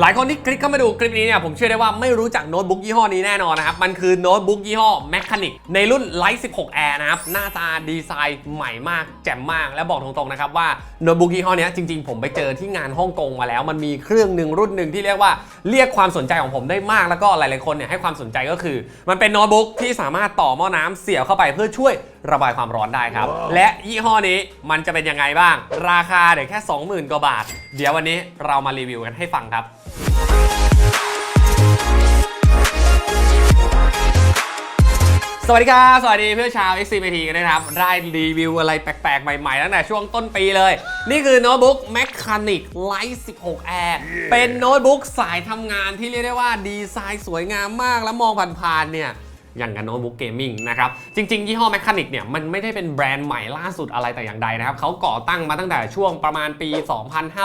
หลายคนที่คลิกเข้ามาดูคลิปนี้เนี่ยผมเชื่อได้ว่าไม่รู้จักโน้ตบุ๊กยี่ห้อนี้แน่นอนนะครับ มันคือโน้ตบุ๊กยี่ห้อ Mechanic ในรุ่น Light 16 Air นะครับ หน้าตาดีไซน์ใหม่มากแจ่มมาก และบอกตรงๆนะครับว่าโน้ตบุ๊กยี่ห้อนี้จริงๆ ผมไปเจอที่งานฮ่องกงมาแล้ว มันมีเครื่องหนึ่งรุ่นหนึ่งที่เรียกว่าเรียกความสนใจของผมได้มากแล้วก็หลายๆคนเนี่ยให้ความสนใจก็คือ มันเป็นโน้ตบุ๊กที่สามารถต่อหม้อน้ำเสียบเข้าไปเพื่อช่วย ระบายความร้อนได้ครับ และยี่ห้อนี้มันจะเป็นยังไงบ้าง ราคาเดี๋ยวแค่ 20,000 กว่าบาท เดี๋ยววันนี้เรามารีวิวกันให้ฟังครับสวัสดีครับ สวัสดีเพื่อนชาว XCPT กันด้วยนะครับ ได้รีวิวอะไรแปลกๆ ใหม่ๆตั้งแต่ช่วงต้นปีเลย นี่คือโน้ตบุ๊ก Mechanic Light 16 Air เป็นโน้ตบุ๊กสายทำงานที่เรียกได้ว่าดีไซน์สวยงามมาก แล้วมองผ่านๆเนี่ย อย่างกับโน้ตบุ๊กเกมมิ่งนะครับ จริง ๆ ยี่ห้อแมคคาณิกเนี่ยมันไม่ได้เป็นแบรนด์ใหม่ล่าสุดอะไรแต่อย่างใดนะครับเขาก่อตั้งมาตั้งแต่ช่วงประมาณปี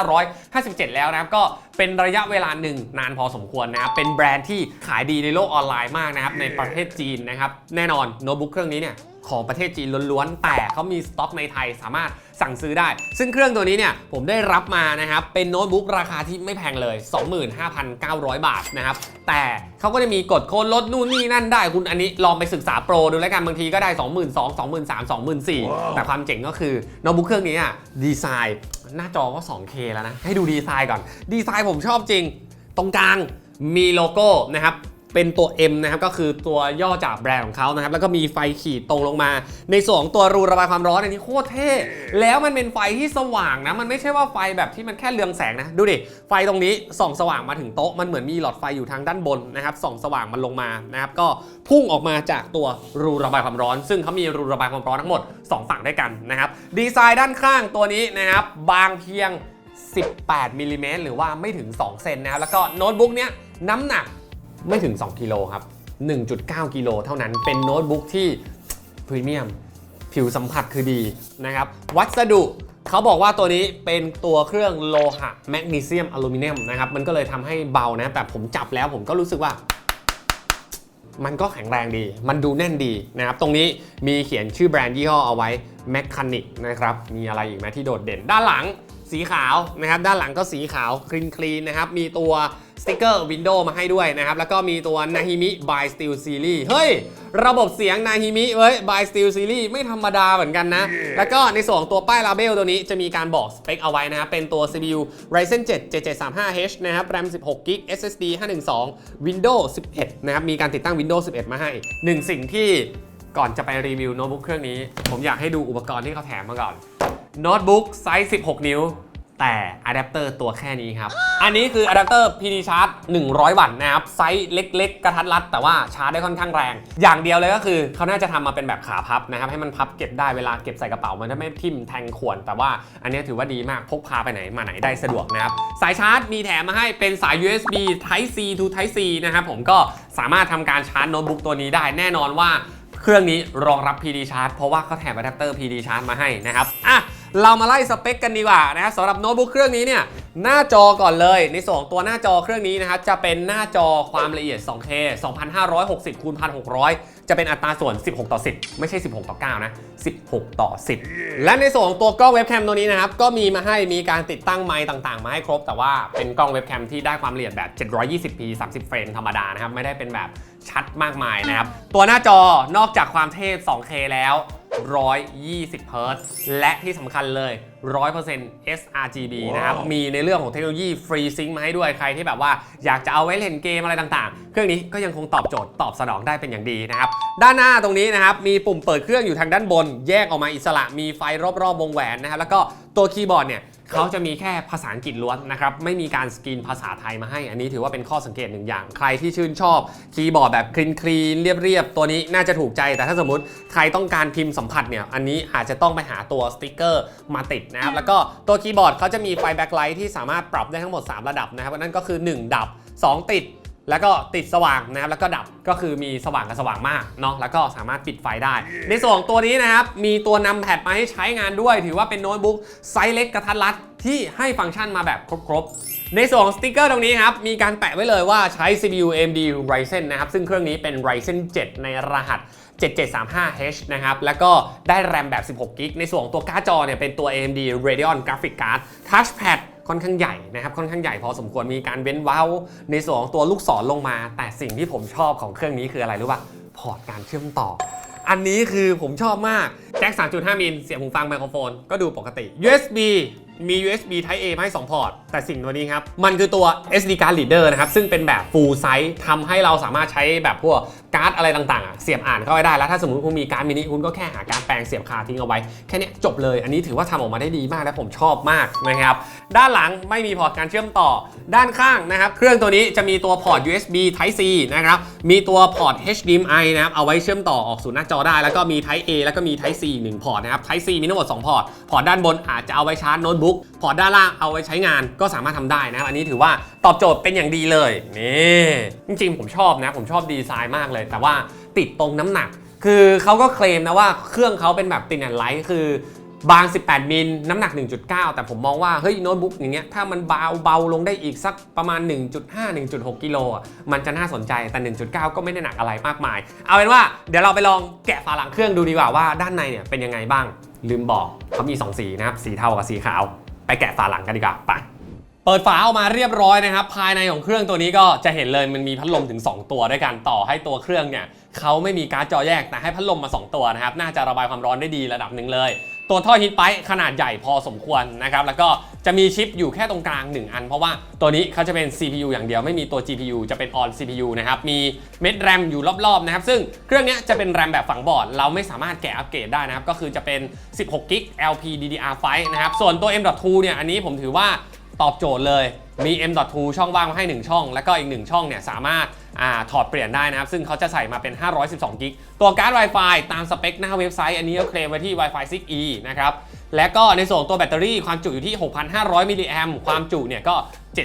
2557 แล้วนะครับก็เป็นระยะเวลาหนึ่งนานพอสมควรนะครับเป็นแบรนด์ที่ขายดีในโลกออนไลน์มากนะครับในประเทศจีนนะครับแน่นอนโน้ตบุ๊กเครื่องนี้เนี่ยของประเทศจีนล้วนๆ แต่เขามีสต็อกในไทยสามารถสั่งซื้อได้ ซึ่งเครื่องตัวนี้เนี่ยผมได้รับมานะครับ เป็นโน้ตบุ๊กราคาที่ไม่แพงเลย 25,900 บาทนะครับ แต่เขาก็จะมีกฎโค้ดลดนู่นนี่นั่นได้คุณอันนี้ลองไปศึกษาโปรดูแล้วกันบางทีก็ได้ 22,000 23,000 24,000 แต่ความเจ๋งก็คือโน้ตบุ๊กเครื่องนี้อะดีไซน์ หน้าจอก็ 2K แล้วนะให้ดูดีไซน์ก่อน ดีไซน์ผมชอบจริง ตรงกลางมีโลโก้นะครับ เป็นตัว M นะครับก็คือตัวย่อจากแบรนด์ของเขานะครับแล้วก็มีไฟขีดตรงลงมา ในส่วนของตัวรูระบายความร้อนอันนี้โคตรเท่แล้วมันเป็นไฟที่สว่างนะมันไม่ใช่ว่าไฟแบบที่มันแค่เรืองแสงนะดูดิไฟตรงนี้ส่องสว่างมาถึงโต๊ะมันเหมือนมีหลอดไฟอยู่ทางด้านบนนะครับส่องสว่างมันลงมานะครับก็พุ่งออกมาจากตัวรูระบายความร้อน ซึ่งเขามีรูระบายความร้อนทั้งหมด 2 ฝั่งด้วยกันนะครับดีไซน์ด้านข้างตัวนี้นะครับบางเพียง 18มิลลิเมตรหรือว่าไม่ถึง 2 เซนนะครับแล้วก็โน้ตบุ๊กเนี้ยน้ำหนัก ไม่ถึง 2 กิโลครับ 1.9 กิโลเท่านั้นเป็นโน้ตบุ๊กที่พรีเมียมผิวสัมผัสคือดีนะครับ วัสดุเขาบอกว่าตัวนี้เป็นตัวเครื่องโลหะแมกนีเซียมอลูมิเนียมนะครับมันก็เลยทำให้เบานะ แต่ผมจับแล้วผมก็รู้สึกว่า มันก็แข็งแรงดี มันดูแน่นดีนะครับ ตรงนี้มีเขียนชื่อแบรนด์ยี่ห้อเอาไว้ Mechanic นะครับ มีอะไรอีกไหมที่โดดเด่นด้านหลัง สีขาวนะครับด้านหลังก็สีขาวคลีนคลีนนะครับมีตัวสติกเกอร์วินโดว์มาให้ด้วยนะครับ แล้วก็มีตัว Nahimi by Steel Series เฮ้ย ระบบเสียง Nahimi เว้ย by Steel Series ไม่ธรรมดาเหมือนกันนะแล้วก็ในส่วนของตัวป้ายลาเบลตัวนี้จะมีการบอกสเปคเอาไว้นะครับ เป็นตัว CPU Ryzen 7 7735H นะครับ RAM 16 GB SSD 512 Windows 11 นะครับ มีการติดตั้ง Windows 11 มาให้หนึ่งสิ่งที่ก่อนจะไปรีวิวโน้ตบุ๊กเครื่องนี้ ผมอยากให้ดูอุปกรณ์ที่เขาแถมมาก่อน โน้ตบุ๊กไซส์ 16 นิ้ว แต่อะแดปเตอร์ตัวแค่นี้ครับ อันนี้คืออะแดปเตอร์ PD Charge 100 วัตต์นะครับ ไซส์เล็ก ๆ กระทัดรัด แต่ว่าชาร์จได้ค่อนข้างแรง อย่างเดียวเลยก็คือเขาน่าจะทำมาเป็นแบบขาพับนะครับ ให้มันพับเก็บได้เวลาเก็บใส่กระเป๋า มันจะไม่ทิ่มแทงขวน แต่ว่าอันนี้ถือว่าดีมากพกพาไปไหนมาไหนได้สะดวกนะครับสายชาร์จมีแถมมาให้เป็นสาย USB Type C to Type C นะครับผมก็สามารถทำการชาร์จโน้ตบุ๊กตัวนี้ได้แน่นอนว่าเครื่องนี้รองรับ PD Charge เพราะว่าเขาแถมอะแดปเตอร์ PD Charge มาให้นะครับ อะ เรามาไล่สเปคกันดีกว่านะครับสำหรับโน้ตบุ๊กเครื่องนี้เนี่ยหน้าจอก่อนเลย ในส่วนของตัวหน้าจอเครื่องนี้นะครับจะเป็นหน้าจอความละเอียด 2K 2560คูณ1600 จะเป็นอัตราส่วน 16 ต่อ 10 ไม่ใช่ 16 ต่อ 9 นะ 16 ต่อ 10 และในส่วนของตัวกล้องเว็บแคมตัวนี้นะครับก็มีมาให้มีการติดตั้งไมค์ต่างๆ มาให้ครบ แต่ว่าเป็นกล้องเว็บแคมที่ได้ความละเอียดแบบ 720p 30 เฟรมธรรมดานะครับไม่ได้เป็นแบบชัดมากมายนะครับตัวหน้าจอนอกจากความเทพ 2K แล้ว 120เฮิร์ตซ์และที่สำคัญเลย 100% sRGB นะครับ มีในเรื่องของเทคโนโลยีฟรีซิงมาให้ด้วยใครที่แบบว่าอยากจะเอาไว้เล่นเกมอะไรต่างๆ เครื่องนี้ก็ยังคงตอบโจทย์ตอบสนองได้เป็นอย่างดีนะครับ ด้านหน้าตรงนี้นะครับ มีปุ่มเปิดเครื่องอยู่ทางด้านบน แยกออกมาอิสระมีไฟรอบๆวงแหวนนะครับแล้วก็ตัวคีย์บอร์ดเนี่ย เขาจะมีแค่ภาษาอังกฤษล้วนนะครับ ไม่มีการสกรีนภาษาไทยมาให้ อันนี้ถือว่าเป็นข้อสังเกตหนึ่งอย่าง ใครที่ชื่นชอบคีย์บอร์ดแบบคลีนคลีนเรียบๆ ตัวนี้น่าจะถูกใจ แต่ถ้าสมมติใครต้องการพิมพ์สัมผัสเนี่ย อันนี้อาจจะต้องไปหาตัวสติกเกอร์มาติดนะครับ แล้วก็ตัวคีย์บอร์ดเขาจะมีไฟแบ็คไลท์ที่สามารถปรับได้ทั้งหมด 3 ระดับนะครับ นั่นก็คือ 1 ดับ 2 ติด แล้วก็ติดสว่างนะครับแล้วก็ดับก็คือมีสว่างกับสว่างมากเนาะแล้วก็สามารถปิดไฟได้ ในส่วนของตัวนี้นะครับมีตัวนำแพดมาให้ใช้งานด้วย ถือว่าเป็นโน้ตบุ๊กไซส์เล็กกระทัดรัดที่ให้ฟังก์ชันมาแบบครบในส่วนของสติกเกอร์ตรงนี้ครับ มีการแปะไว้เลยว่าใช้ CPU AMD Ryzen นะครับ ซึ่งเครื่องนี้เป็น Ryzen 7 ในรหัส 7735H นะครับ แล้วก็ได้แรมแบบ 16 g b ในส่วนของตัวการ์ดจอเนี่ยเป็นตัว AMD Radeon Graphic Card Touchpad ค่อนข้างใหญ่นะครับค่อนข้างใหญ่พอสมควรมีการเว้นเว้า ในส่วนของตัวลูกศรลงมา แต่สิ่งที่ผมชอบของเครื่องนี้คืออะไรรู้ป่ะพอร์ตการเชื่อมต่อ อันนี้คือผมชอบมากแจ็ค 3.5 มิลเสียบหูฟังไมโครโฟน ก็ดูปกติ USB มี USB Type A มาให้2พอร์ต แต่สิ่งตัวนี้ครับ มันคือตัว SD card reader นะครับ ซึ่งเป็นแบบ full size ทำให้เราสามารถใช้แบบพวกการ์ดอะไรต่างๆ เสียบอ่านเข้าไปได้แล้ว ถ้าสมมติคุณมีการ์ดมินิคุณก็แค่หาการแปลงเสียบคาทิ้งเอาไว้ แค่นี้จบเลย อันนี้ถือว่าทำออกมาได้ดีมากและผมชอบมากนะครับ ด้านหลังไม่มีพอร์ตการเชื่อมต่อ ด้านข้างนะครับ เครื่องตัวนี้จะมีตัวพอร์ต USB Type C นะครับ มีตัวพอร์ต HDMI นะครับ เอาไว้เชื่อมต่อออกสู่หน้าจอได้ แล้วก็มี Type A แล้วก็มี Type C อีกหนึ่งพอร์ตนะครับ Type C มีทั้งหมด2พอร์ต พอร์ตด้านบนอาจจะเอาไว้ชาร์จโน้ตบุ๊ก พอร์ตด้านล่างเอาไว้ใช้งานก็สามารถทำได้นะอันนี้ถือว่าตอบโจทย์เป็นอย่างดีเลยนี่จริงๆ ผมชอบนะ ผมชอบดีไซน์มากเลย แต่ว่าติดตรงน้ำหนัก คือเขาก็เคลมนะว่าเครื่องเขาเป็นแบบตินแอนไลท์คือบาง 18 มิล น้ำหนัก 1.9 แต่ผมมองว่า เฮ้ย โน้ตบุ๊กอย่างเงี้ย ถ้ามันเบาเบาลงได้อีกสักประมาณ 1.5 1.6 กิโลอะมันจะน่าสนใจ แต่ 1.9 ก็ไม่ได้หนักอะไรมากมาย เอาเป็นว่า เดี๋ยวเราไปลองแกะฝาหลังเครื่องดูดีกว่าว่าด้านในเนี่ยเป็นยังไงบ้าง ลืมบอกเขามี 2 สีนะครับ สีเทากับสีขาว ไปแกะฝาหลังกันดีกว่าไปเปิดฝาออกมาเรียบร้อยนะครับ ภายในของเครื่องตัวนี้ก็จะเห็นเลยมันมีพัดลมถึง 2 ตัวด้วยกันต่อให้ตัวเครื่องเนี่ยเขาไม่มีการ์ดจอแยกแต่ให้พัดลมมา 2 ตัวนะครับ น่าจะระบายความร้อนได้ดีระดับหนึ่งเลย ตัวท่อฮีทไปขนาดใหญ่พอสมควรนะครับแล้วก็จะมีชิปอยู่แค่ตรงกลาง 1 อัน เพราะว่าตัวนี้เขาจะเป็น CPU อย่างเดียวไม่มีตัว GPU จะเป็น on CPU นะครับมีเม็ดแรมอยู่รอบๆนะครับซึ่งเครื่องนี้จะเป็นแรมแบบฝังบอร์ด เราไม่สามารถแกะอัปเกรดได้นะครับก็คือจะเป็น 16 g b LP DDR5 นะครับส่วนตัว M.2 เนี่ยอันนี้ผมถือว่าตอบโจทย์เลยมี M.2 ช่องว่างมาให้ 1 ช่อง แล้วก็อีก 1 ช่องเนี่ยสามารถ ถอดเปลี่ยนได้นะครับ ซึ่งเขาจะใส่มาเป็น 512 กิก ตัวการ์ด Wi-Fi ตามสเปคหน้าเว็บไซต์อันนี้เขาเคลมไว้ที่ Wi-Fi 6E นะครับ และก็ในส่วนตัวแบตเตอรี่ความจุอยู่ที่ 6,500 มิลลิแอมความจุเนี่ยก็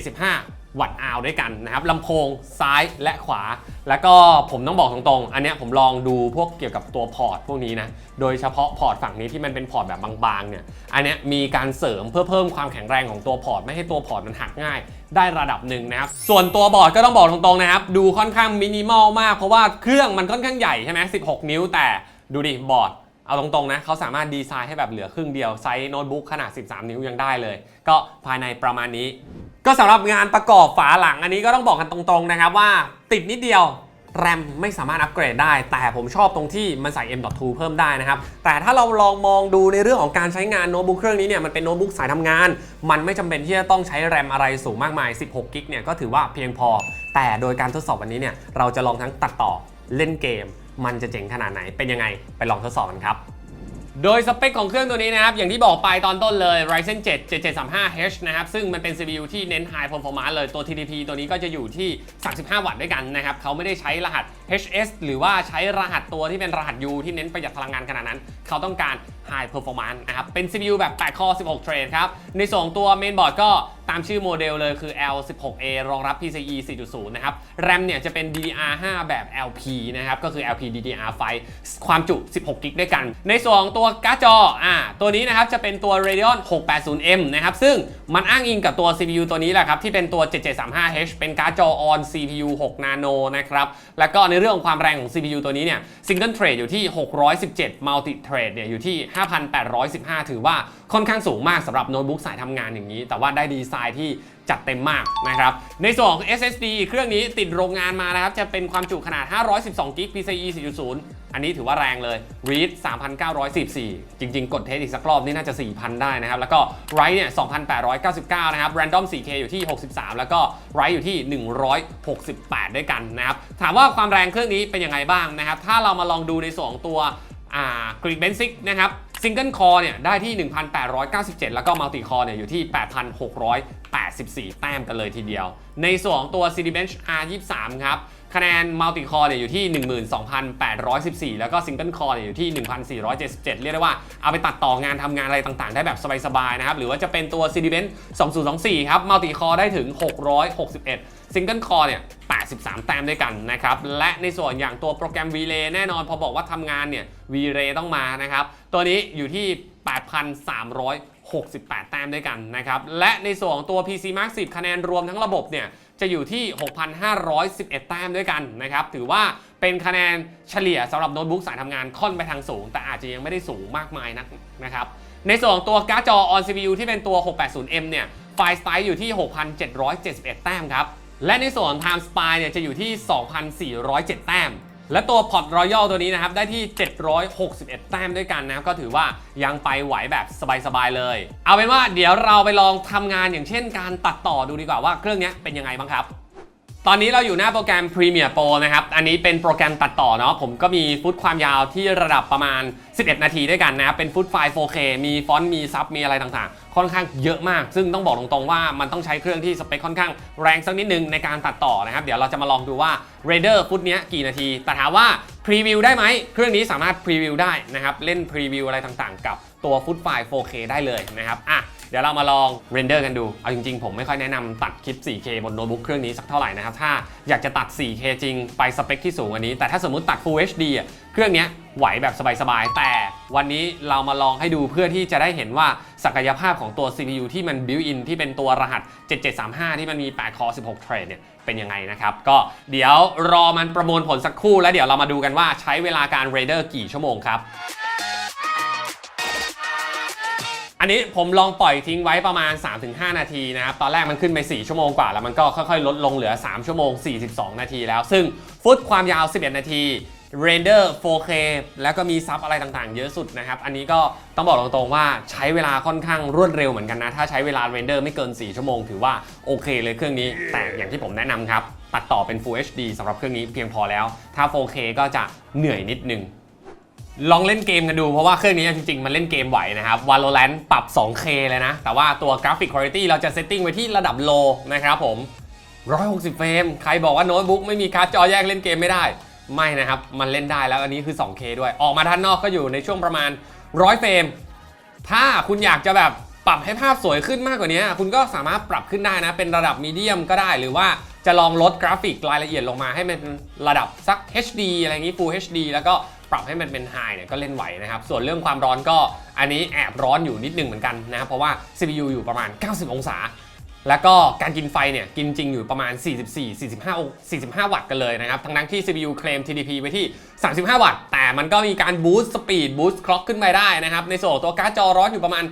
75 วัตต์อาวด้วยกันนะครับลำโพงซ้ายและขวา แล้วก็ผมต้องบอกตรงๆ อันเนี้ยผมลองดูพวกเกี่ยวกับตัวพอร์ตพวกนี้นะโดยเฉพาะพอร์ตฝั่งนี้ที่มันเป็นพอร์ตแบบบางๆเนี่ยอันเนี้ยมีการเสริมเพื่อเพิ่มความแข็งแรงของตัวพอร์ตไม่ให้ตัวพอร์ตมันหักง่าย ได้ระดับหนึ่งนะครับส่วนตัวบอร์ดก็ต้องบอกตรงๆนะครับดูค่อนข้างมินิมอลมากเพราะว่าเครื่องมันค่อนข้างใหญ่ใช่ไหม16 นิ้ว แต่ดูดิบอร์ดเอาตรงๆนะเขาสามารถดีไซน์ให้แบบเหลือครึ่งเดียวไซส์โน้ตบุ๊กขนาด 13 นิ้วยังได้เลย ก็ภายในประมาณนี้ ก็สำหรับงานประกอบฝาหลังอันนี้ก็ต้องบอกกันตรงๆนะครับว่าติดนิดเดียวแรมไม่สามารถอัปเกรดได้ แต่ผมชอบตรงที่มันใส่ M.2 เพิ่มได้นะครับ แต่ถ้าเราลองมองดูในเรื่องของการใช้งานโน้ตบุ๊กเครื่องนี้เนี่ยมันเป็นโน้ตบุ๊กสายทำงาน มันไม่จำเป็นที่จะต้องใช้แรมอะไรสูงมากมาย 16กิกเนี่ยก็ถือว่าเพียงพอ แต่โดยการทดสอบวันนี้เนี่ยเราจะลองทั้งตัดต่อเล่นเกม มันจะเจ๋งขนาดไหนเป็นยังไงไปลองทดสอบกันครับ โดยสเปคของเครื่องตัวนี้นะครับ อย่างที่บอกไปตอนต้นเลย Ryzen 7 7735H นะครับ ซึ่งมันเป็น CPU ที่เน้น High Performance เลยตัว TDP ตัวนี้ก็จะอยู่ที่ 35 วัตต์ด้วยกันนะครับ เขาไม่ได้ใช้รหัส HS หรือว่าใช้รหัสตัวที่เป็นรหัส U ที่เน้นประหยัดพลังงานขนาดนั้น เขาต้องการ High Performance นะครับ เป็น CPU แบบ8 core 16 thread ครับ ในส่วนของตัว Mainboard ก็ตามชื่อโมเดลเลยคือ L16A รองรับ PCIe 4.0 นะครับ RAM เนี่ยจะเป็น DDR5 แบบ LP นะครับ ก็คือ LP DDR5 ความจุ 16 กิกด้วยกัน ในส่วนของตัวการ์ดจออ่าตัวนี้นะครับ จะเป็นตัว Radeon 680M นะครับ ซึ่งมันอ้างอิงกับตัว CPU ตัวนี้แหละครับ ที่เป็นตัว 7735H เป็นการ์ดจอ on CPU 6 Nano นะครับ แล้วก็ในเรื่องของความแรงของ CPU ตัวนี้เนี่ย Single Thread อยู่ที่ 617 Multi Thread เนี่ยอยู่ที่5,815 ถือว่าค่อนข้างสูงมากสำหรับโน้ตบุ๊กสายทำงานอย่างนี้ แต่ว่าได้ดีไซน์ที่จัดเต็มมากนะครับ ในส่วนของ SSD เครื่องนี้ติดโรงงานมานะครับ จะเป็นความจุขนาด 512 g b PCIe 4.0 อันนี้ถือว่าแรงเลย Read 3,914 จริง ๆ กดเทสอีกสักรอบนี่น่าจะ 4,000 ได้นะครับ แล้วก็ Write เนี่ย 2,899 นะครับ Random 4K อยู่ที่ 63 แล้วก็ Write อยู่ที่ 168 ด้วยกันนะครับ ถามว่าความแรงเครื่องนี้เป็นยังไงบ้างนะครับ ถ้าเรามาลองดูในส่วนของตัว อ่ากริกเบนซิกนะครับซิงเกิลคอร์เนี่ยได้ที่ 1,897 แล้วก็มัลติคอร์เนี่ยอยู่ที่ 8,684 แต้มกันเลยทีเดียว ในส่วนของตัว Cinebench R23 ครับคะแนนมัลติคอร์เนี่ยอยู่ที่ 12,814 แล้วก็ซิงเกิลคอร์เนี่ยอยู่ที่ 1,477 เรียกได้ว่าเอาไปตัดต่องานทำงานอะไรต่างๆ ได้แบบสบายๆนะครับ หรือว่าจะเป็นตัว Cinebench 2024 ครับมัลติคอร์ได้ถึง 661 ซิงเกิลคอร์เนี่ย 83 แต้มด้วยกันนะครับ และในส่วนอย่างตัวโปรแกรม V-Ray แน่นอนพอบอกว่าทำงานเนี่ย V-Ray ต้องมานะครับ ตัวนี้อยู่ที่ 8,368 แต้มด้วยกันนะครับ และในส่วนของตัว PC Mark 10 คะแนนรวมทั้งระบบเนี่ยจะอยู่ที่ 6,511 แต้มด้วยกันนะครับ ถือว่าเป็นคะแนนเฉลี่ยสำหรับโน้ตบุ๊กสายทำงานค่อนไปทางสูง แต่อาจจะยังไม่ได้สูงมากมายนักนะครับในส่วนของตัวการ์ดจอ on CPU ที่เป็นตัว 680M เนี่ย ไฟสไตล์อยู่ที่ 6,771 แต้มครับ และในส่วน Time Spy เนี่ยจะอยู่ที่ 2,407 แต้ม และตัว Pot Royal ตัวนี้นะครับ ได้ที่ 761 แต้มด้วยกันนะครับก็ถือว่ายังไปไหวแบบสบายๆเลย เอาเป็นว่าเดี๋ยวเราไปลองทำงานอย่างเช่นการตัดต่อดูดีกว่าว่าเครื่องนี้เป็นยังไงบ้างครับ ตอนนี้เราอยู่หน้าโปรแกรม Premiere Pro นะครับ อันนี้เป็นโปรแกรมตัดต่อเนาะ ผมก็มีฟุตความยาวที่ระดับประมาณ 11 นาทีด้วยกันนะครับ เป็นฟุตไฟล์ 4K มีฟอนต์ มีซับ มีอะไรต่างๆ ค่อนข้างเยอะมาก ซึ่งต้องบอกตรงๆว่ามันต้องใช้เครื่องที่สเปคค่อนข้างแรงสักนิดนึงในการตัดต่อนะครับ เดี๋ยวเราจะมาลองดูว่า r a d e r ฟุตเนี้ยกี่นาที แต่ถามว่าพรีวิวได้ไหม เครื่องนี้สามารถพรีวิวได้นะครับ เล่นพรีวิวอะไรต่างๆ กับ ตัวฟุตไฟล์ 4K ได้เลยนะครับอะเดี๋ยวเรามาลองเรนเดอร์กันดู เอาจริงๆ ผมไม่ค่อยแนะนำตัดคลิป 4K บนโน้ตบุ๊กเครื่องนี้สักเท่าไหร่นะครับ ถ้าอยากจะตัด 4K จริงไปสเปคที่สูงกว่านี้ แต่ถ้าสมมติตัด Full HD อะ เครื่องนี้ไหวแบบสบาย ๆ แต่วันนี้เรามาลองให้ดูเพื่อที่จะได้เห็นว่าศักยภาพของตัว CPU ที่มัน built in ที่เป็นตัวรหัส 7735 ที่มันมี 8 คอ 16 เทรดเนี่ยเป็นยังไงนะครับ ก็เดี๋ยวรอมันประมวลผลสักครู่แล้วเดี๋ยวเรามาดูกันว่าใช้เวลาการเรเดอร์กี่ชั่วโมงครับ อันนี้ผมลองปล่อยทิ้งไว้ประมาณ 3-5 นาทีนะครับ ตอนแรกมันขึ้นไป 4 ชั่วโมงกว่า แล้วมันก็ค่อยๆ ลดลงเหลือ 3 ชั่วโมง 42 นาทีแล้ว ซึ่งฟุตความยาว 11 นาทีเรนเดอร์ 4K แล้วก็มีซับอะไรต่างๆ เยอะสุดนะครับ อันนี้ก็ต้องบอกตรงๆว่าใช้เวลาค่อนข้างรวดเร็วเหมือนกันนะ ถ้าใช้เวลาเรนเดอร์ไม่เกิน 4 ชั่วโมง ถือว่าโอเคเลยเครื่องนี้ แต่อย่างที่ผมแนะนำครับ ตัดต่อเป็น Full HD สำหรับเครื่องนี้เพียงพอแล้ว ถ้า 4K ก็จะเหนื่อยนิดนึง ลองเล่นเกมกันดูเพราะว่าเครื่องนี้จริงๆ มันเล่นเกมไหวนะครับ Valorant ปรับ 2K เลยนะ แต่ว่าตัวกราฟิกคุณภาพเราจะเซตติ้งไว้ที่ระดับโลนะครับผม 160 เฟรม ใครบอกว่าโน้ตบุ๊กไม่มีการ์ดจอแยกเล่นเกมไม่ได้ ไม่นะครับ มันเล่นได้แล้วอันนี้คือ 2K ด้วย ออกมาด้านนอกก็อยู่ในช่วงประมาณ 100 เฟรม ถ้าคุณอยากจะแบบปรับให้ภาพสวยขึ้นมากกว่านี้ คุณก็สามารถปรับขึ้นได้นะ เป็นระดับมีเดียมก็ได้ หรือว่าจะลองลดกราฟิกรายละเอียดลงมาให้มันเป็นระดับสัก HD อะไรอย่างนี้ Full HD แล้วก็ ปรับให้มันเป็น High เนี่ยก็เล่นไหวนะครับ ส่วนเรื่องความร้อนก็อันนี้แอบร้อนอยู่นิดนึงเหมือนกันนะครับ เพราะว่า CPU อยู่ประมาณ 90 องศา แล้วก็การกินไฟเนี่ยกินจริงอยู่ประมาณ 44 45อง45 วัตต์กันเลยนะครับ ทั้งนั้นที่ CPU เคลม TDP ไว้ที่ 35 วัตต์ แต่มันก็มีการบูสต์สปีดบูสต์คล็อกขึ้นไปได้นะครับ ในส่วนตัวการ์ดจอร้อนอยู่ประมาณ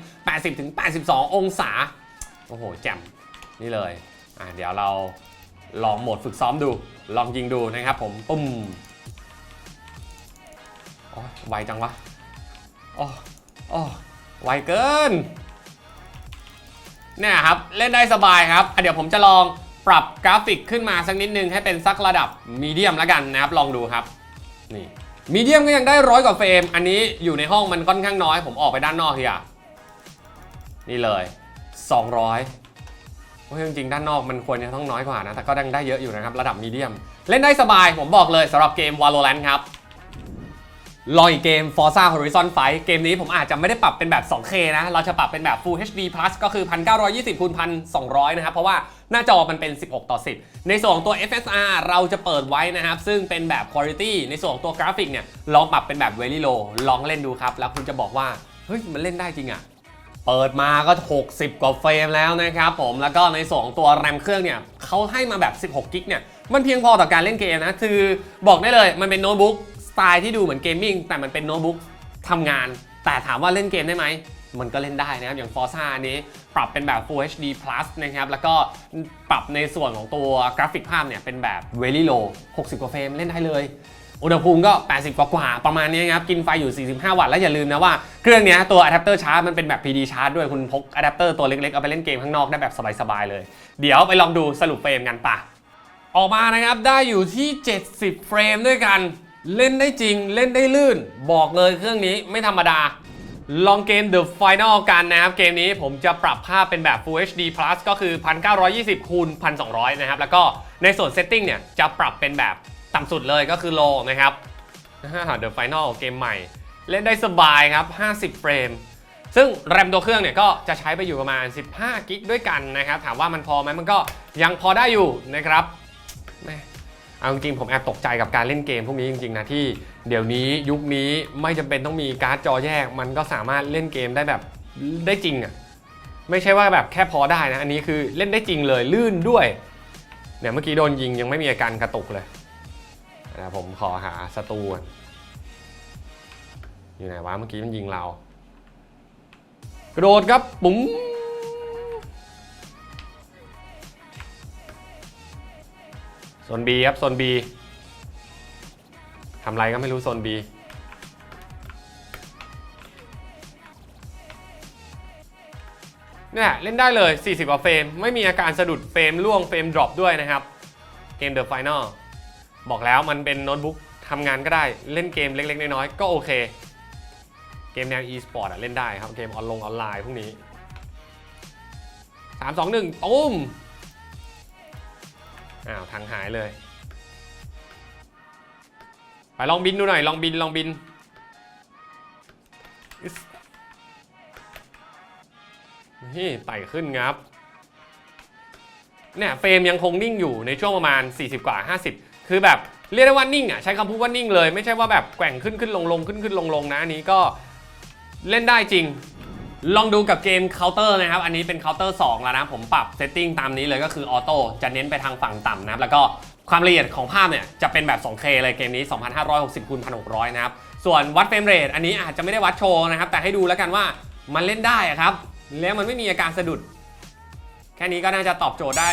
80-82 องศา โอ้โหแจ่มนี่เลยอะเดี๋ยวเราลองโหมดฝึกซ้อมดู ลองยิงดูนะครับผมปุ้ม โอ้ยไวจังวะโอ้โอ้ไวเกิน เนี่ยครับ เล่นได้สบายครับเดี๋ยวผมจะลองปรับกราฟิกขึ้นมาสักนิดนึงให้เป็นสักระดับมีเดียมแล้วกันนะครับ ลองดูครับ นี่มีเดียมก็ยังได้ร้อยกว่าเฟรม อันนี้อยู่ในห้องมันค่อนข้างน้อย ผมออกไปด้านนอกทีอะนี่เลย 200โอ้ยจริงๆ ด้านนอกมันควรจะต้องน้อยกว่านะ แต่ก็ยังได้เยอะอยู่นะครับ ระดับมีเดียม เล่นได้สบายผมบอกเลยสำหรับเกม Valorant ครับ รองอีกเกม Forza Horizon 5 เกมนี้ผมอาจจะไม่ได้ปรับเป็นแบบ 2K นะ เราจะปรับเป็นแบบ Full HD Plus ก็คือ 1920คูณ1200 นะครับ เพราะว่าหน้าจอมันเป็น 16 ต่อ 10 ในส่วนของตัว FSR เราจะเปิดไว้นะครับ ซึ่งเป็นแบบ Quality ในส่วนของตัวกราฟิกเนี่ย ลองปรับเป็นแบบ Very Low ลองเล่นดูครับ แล้วคุณจะบอกว่า เฮ้ย มันเล่นได้จริงอะเปิดมาก็ 60 กว่าเฟรมแล้วนะครับผม แล้วก็ในส่วนของตัวแรมเครื่องเนี่ยเขาให้มาแบบ 16 กิกเนี่ย มันเพียงพอต่อการเล่นเกมนะ คือบอกได้เลย มันเป็นโน้ตบุ๊ก ไตล์ที่ดูเหมือนเกมมิ่งแต่มันเป็นโน้ตบุ๊กทำงาน แต่ถามว่าเล่นเกมได้ไหม มันก็เล่นได้นะครับ อย่าง Forza อันนี้ปรับเป็นแบบ Full HD Plus นะครับ แล้วก็ปรับในส่วนของตัวกราฟิกภาพเนี่ยเป็นแบบ Very Low 60 กว่าเฟรมเล่นได้เลยอุณหภูมิก็ 80 กว่ากว่าประมาณนี้ครับ กินไฟอยู่ 45 วัตต์ แล้วอย่าลืมนะว่าเครื่องเนี้ยตัวอะแดปเตอร์ชาร์จมันเป็นแบบ PD ชาร์จด้วยคุณพกอะแดปเตอร์ตัวเล็ก ๆ เอาไปเล่นเกมข้างนอกได้แบบสบาย ๆ เลย เดี๋ยวไปลองดูสรุปเฟรมกันปะออกมานะครับ ได้อยู่ที่ 70 เฟรมด้วยกัน เล่นได้จริงเล่นได้ลื่น บอกเลยเครื่องนี้ไม่ธรรมดา ลองเกม The Final กันนะครับ เกมนี้ผมจะปรับภาพเป็นแบบ Full HD Plus ก็คือ 1920คูณ1200 นะครับ แล้วก็ในส่วน Setting เนี่ย จะปรับเป็นแบบต่ำสุดเลยก็คือ Low นะครับ The Final เกมใหม่ เล่นได้สบายครับ 50 เฟรม ซึ่งแรมตัวเครื่องเนี่ยก็จะใช้ไปอยู่ประมาณ 15 กิกด้วยกันนะครับ ถามว่ามันพอไหมมันก็ยังพอได้อยู่นะครับแม่ เอาจริงผมแอบตกใจกับการเล่นเกมพวกนี้จริงๆนะที่เดี๋ยวนี้ยุคนี้ไม่จำเป็นต้องมีการ์ดจอแยก มันก็สามารถเล่นเกมได้แบบได้จริงอะ่ะไม่ใช่ว่าแบบแค่พอได้นะอันนี้คือเล่นได้จริงเลยลื่นด้วยเนี่ยเมื่อกี้โดนยิงยังไม่มีอาการกระตุกเลยนะผมขอหาศัตรูอยู่ไหนวะเมื่อกี้มันยิงเรา กระโดดครับปุ๋ง โซน B ครับ โซน B ทำไรก็ไม่รู้โซน B เนี่ยเล่นได้เลย 40กว่าเฟรม ไม่มีอาการสะดุดเฟรมล่วงเฟรมดรอปด้วยนะครับ เกม The Final บอกแล้วมันเป็นโน้ตบุ๊กทำงานก็ได้เล่นเกมเล็ก ๆ น้อยๆก็โอเค เกมแนว e-sport อะเล่นได้ครับ เกมออนลงออนไลน์พวกนี้ 3 2 1ตุ้ม อ้าวทางหายเลย ไปลองบินดูหน่อย ลองบิน ลองบินอิ๊สนี่ไต่ขึ้นครับ เนี่ยเฟรมยังคงนิ่งอยู่ในช่วงประมาณ 40 กว่า 50 คือแบบเรียกได้ว่านิ่งอะใช้คำพูดว่านิ่งเลย ไม่ใช่ว่าแบบแกว่งขึ้นขึ้นลงลงขึ้นขึ้นลงลงนะอันนี้ก็เล่นได้จริง ลองดูกับเกมเคาน์เตอร์นะครับ อันนี้เป็นเคาน์เตอร์2แล้วนะ ผมปรับเซตติ้งตามนี้เลยก็คือออโต้จะเน้นไปทางฝั่งต่ำนะครับ แล้วก็ความละเอียดของภาพเนี่ยจะเป็นแบบ 2K เลยเกมนี้ 2560คูณ1600 นะครับ ส่วนวัดเฟรมเรทอันนี้อาจจะไม่ได้วัดโชว์นะครับ แต่ให้ดูแล้วกันว่ามันเล่นได้ครับ แล้วมันไม่มีอาการสะดุด แค่นี้ก็น่าจะตอบโจทย์ได้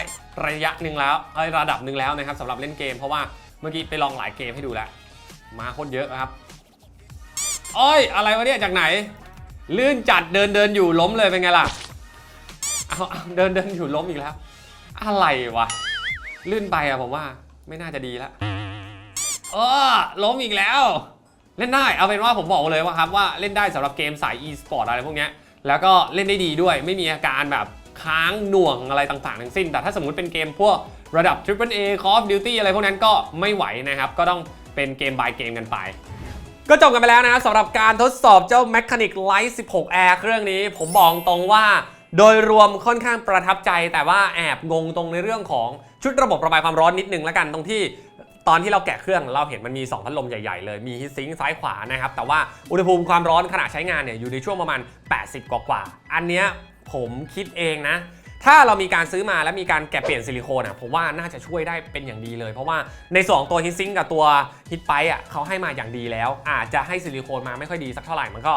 ระยะหนึ่งแล้วเอ้ยระดับหนึ่งแล้วนะครับสำหรับเล่นเกมเพราะว่าเมื่อกี้ไปลองหลายเกมให้ดูแล้วมาโคตรเยอะครับ อ้ยอะไรวะเนี่ยจากไหน ลื่นจัดเดินเดินอยู่ล้มเลยเป็นไงล่ะเอาเดินเดินอยู่ล้มอีกแล้ว อะไรวะ ลื่นไปอะผมว่าไม่น่าจะดีแล้วเออล้มอีกแล้ว เล่นได้เอาเป็นว่าผมบอกเลยว่าครับว่าเล่นได้สำหรับเกมสาย e-sport อะไรพวกนี้แล้วก็เล่นได้ดีด้วยไม่มีอาการแบบค้างหน่วงอะไรต่างๆ ทั้งสิ้น แต่ถ้าสมมติเป็นเกมพวกระดับ Triple A Call of Duty อะไรพวกนั้นก็ไม่ไหวนะครับ ก็ต้องเป็นเกม by เกมกันไป ก็จบกันไปแล้วนะครับสำหรับการทดสอบเจ้า Mechanic Light 16 Air เครื่องนี้ผมบอกตรงว่า โดยรวมค่อนข้างประทับใจแต่ว่าแอบงงตรงในเรื่องของชุดระบบระบายความร้อนนิดนึงแล้วกันตรงที่ตอนที่เราแกะเครื่องเราเห็นมันมี 2 พัดลมใหญ่ ๆ เลย มีฮีทซิงค์ซ้ายขวานะครับ แต่ว่าอุณหภูมิความร้อนขณะใช้งานเนี่ยอยู่ในช่วงประมาณ 80 กว่าๆอันเนี้ยผมคิดเองนะ ถ้าเรามีการซื้อมาแล้วมีการแกะเปลี่ยนซิลิโคนอะผมว่าน่าจะช่วยได้เป็นอย่างดีเลย เพราะว่าในส่วนของตัวฮีทซิงกับตัวฮีทไปอะเขาให้มาอย่างดีแล้ว อาจจะให้ซิลิโคนมาไม่ค่อยดีสักเท่าไหร่มันก็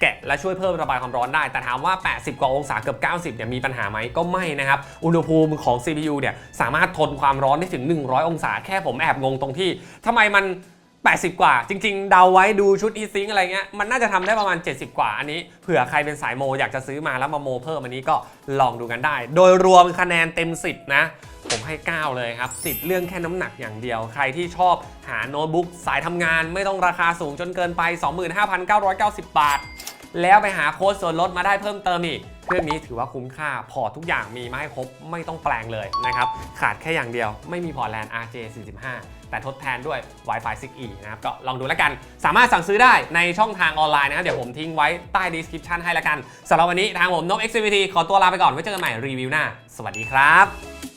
แกะและช่วยเพิ่มระบายความร้อนได้ แต่ถามว่า 80 กว่าองศาเกือบ 90 เนี่ยมีปัญหาไหมก็ไม่นะครับ อุณหภูมิของ CPU เนี่ยสามารถทนความร้อนได้ถึง 100 องศา แค่ผมแอบงงตรงที่ทำไมมัน 80 กว่า จริง ๆ เดาไว้ดูชุด e s y n c อะไรเงี้ยมันน่าจะทำได้ประมาณ 70 กว่า อันนี้เผื่อใครเป็นสายโม อยากจะซื้อมาแล้วมาโมเพิ่มอันนี้ก็ลองดูกันได้ โดยรวมคะแนนเต็ม 10 นะ ผมให้ 9 เลยครับ ติดเรื่องแค่น้ำหนักอย่างเดียว ใครที่ชอบหาโน้ตบุ๊กสายทำงานไม่ต้องราคาสูงจนเกินไป 25,990 บาท แล้วไปหาโค้ดส่วนลดมาได้เพิ่มเติมอีกเครื่องนี้ถือว่าคุ้มค่าพอร์ตทุกอย่างมีมาให้ครบไม่ต้องแปลงเลยนะครับ ขาดแค่อย่างเดียวไม่มีพอร์ตแลน RJ45 แต่ทดแทนด้วย Wi-Fi 6E นะครับก็ลองดูแล้วกัน สามารถสั่งซื้อได้ในช่องทางออนไลน์นะครับเดี๋ยวผมทิ้งไว้ใต้ description ให้แล้วกันสำหรับวันนี้ทางผมนก XCVT ขอตัวลาไปก่อนไว้เจอกันใหม่รีวิวหน้า สวัสดีครับ